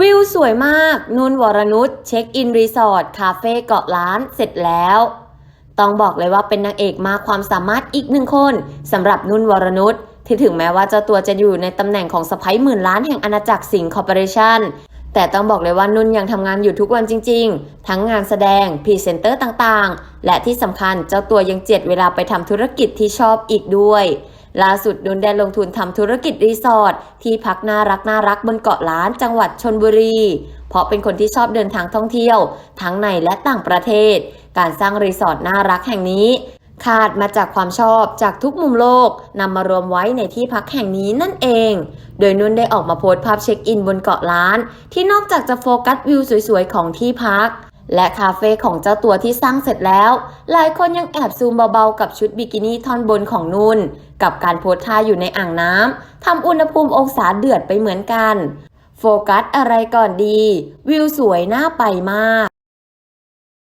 วิวสวยมาก นุ่นวรนุชเช็คอินรีสอร์ทคาเฟ่เกาะล้านเสร็จแล้ว ต้องบอกเลยว่าเป็นนางเอกมากความสามารถอีกหนึ่งคนสำหรับนุ่นวรนุชที่ถึงแม้ว่าเจ้าตัวจะอยู่ในตำแหน่งของสไปหมื่นล้านแห่งอาณาจักรสิงห์คอร์ปอเรชั่นแต่ต้องบอกเลยว่านุ่นยังทำงานอยู่ทุกวันจริง ๆ ทั้งงานแสดงพรีเซนเตอร์ต่างๆ และที่สำคัญเจ้าตัวยังเจ็ดเวลาไปทำธุรกิจที่ชอบอีกด้วย ล่าสุดนุนได้ลงทุนทำธุรกิจรีสอร์ทที่พักน่ารักน่ารักบนเกาะล้านจังหวัดชนบุรี เพราะเป็นคนที่ชอบเดินทางท่องเที่ยว ทั้งในและต่างประเทศ การสร้างรีสอร์ทน่ารักแห่งนี้คาดมาจากความชอบจากทุกมุมโลกนำมารวมไว้ในที่พักแห่งนี้นั่นเอง โดยนุ่นได้ออกมาโพสต์ภาพเช็คอินบนเกาะล้าน ที่นอกจากจะโฟกัสวิวสวยๆของที่พัก และคาเฟ่ของเจ้าตัวที่สร้างเสร็จแล้ว หลายคนยังแอบซูมเบาๆ กับชุดบิกินี่ท่อนบนของนุ่น กับการโพสท่าอยู่ในอ่างน้ำทำอุณหภูมิองศาเดือดไปเหมือนกัน โฟกัสอะไรก่อนดี วิวสวยน่าไปมาก